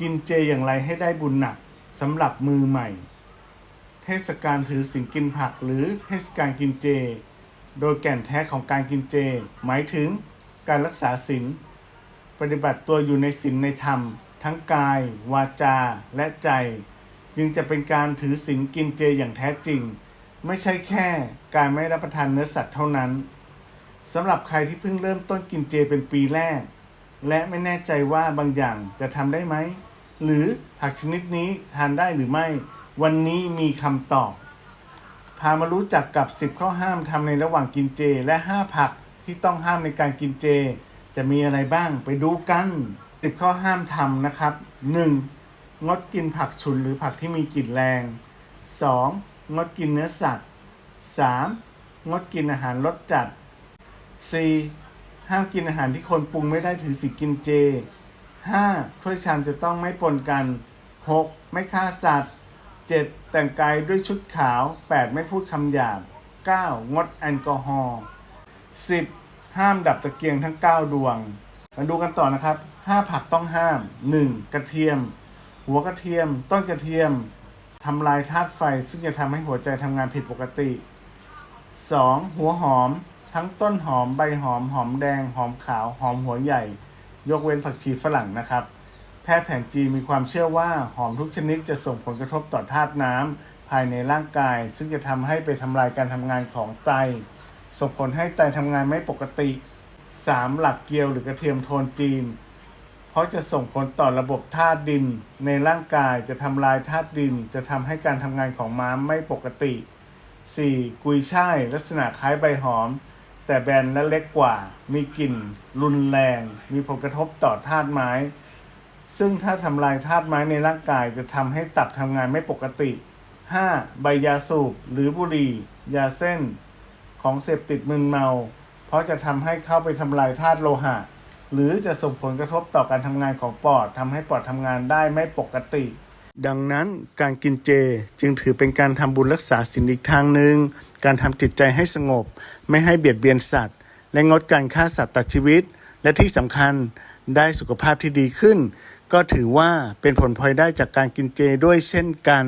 กินเจอย่างไรให้ได้บุญหนักสำหรับมือใหม่ เทศกาลถือศีลกินผักหรือเทศกาลกินเจ โดยแก่นแท้ของการกินเจ หมายถึงการรักษาศีลปฏิบัติตัวอยู่ในศีลในธรรม ทั้งกาย วาจา และใจ จึงจะเป็นการถือศีลกินเจอย่างแท้จริง ไม่ใช่แค่การไม่รับประทานเนื้อสัตว์เท่านั้นสำหรับใครที่เพิ่งเริ่มต้นกินเจเป็นปีแรก และไม่แน่ใจว่าบางอย่างจะทำได้ไหม หรือผักชนิดนี้ทานได้หรือไม่ วันนี้มีคำตอบ พามารู้จักกับ 10 ข้อห้ามทำในระหว่างกินเจ และ 5 ผักที่ต้องห้ามในการกินเจ จะมีอะไรบ้างไปดูกัน 10 ข้อห้ามทำนะครับ 1. งดกินผักฉุนหรือผักที่มีกลิ่นแรง 2. งดกินเนื้อสัตว์ 3. งดกินอาหารรสจัด 4. ห้ามกินอาหารที่คนปรุงไม่ได้ถือสิกินเจ 5. ถ้วยชามจะต้องไม่ปนกัน 6. ไม่ฆ่าสัตว์ 7. แต่งกายด้วยชุดขาว 8. ไม่พูดคำหยาบ 9. งดแอลกอฮอล์ 10. ห้ามดับตะเกียงทั้ง 9 ดวง มาดูกันต่อนะครับ 5 ผักต้องห้าม 1. กระเทียม หัวกระเทียม ต้นกระเทียมทำลายธาตุไฟซึ่งจะทำให้หัวใจทำงานผิดปกติ 2. หัวหอม ทั้งต้นหอม ใบหอม หอมแดง หอมขาว หอมหัวใหญ่ ยกเว้นผักชีฝรั่งนะครับ แพทย์แผนจีนมีความเชื่อว่าหอมทุกชนิดจะส่งผลกระทบต่อธาตุน้ำภายในร่างกาย ซึ่งจะทำให้ไปทำลายการทำงานของไต ส่งผลให้ไตทำงานไม่ปกติ 3. หลักเกลียวหรือกระเทียมโทนจีน เพราะจะส่งผลต่อระบบธาตุดิน ในร่างกายจะทำลายธาตุดิน จะทำให้การทำงานของม้ามไม่ปกติ 4. กุยช่ายลักษณะคล้ายใบหอม แต่แบนและเล็กกว่า มีกลิ่น รุนแรง มีผลกระทบต่อธาตุไม้ ซึ่งถ้าทำลายธาตุไม้ในร่างกายจะทำให้ตับทำงานไม่ปกติ 5. ใบยาสูบหรือบุหรี่ ยาเส้น ของเสพติดมึนเมา เพราะจะทำให้เข้าไปทำลายธาตุโลหะ หรือจะส่งผลกระทบต่อการทำงานของปอดทำให้ปอดทำงานได้ไม่ปกติ ดังนั้นการกินเจจึงถือเป็นการทำบุญรักษาศีลอีกทางหนึ่ง การทำจิตใจให้สงบ ไม่ให้เบียดเบียนสัตว์ และงดการฆ่าสัตว์ตัดชีวิต และที่สำคัญได้สุขภาพที่ดีขึ้น ก็ถือว่าเป็นผลพลอยได้จากการกินเจด้วยเช่นกัน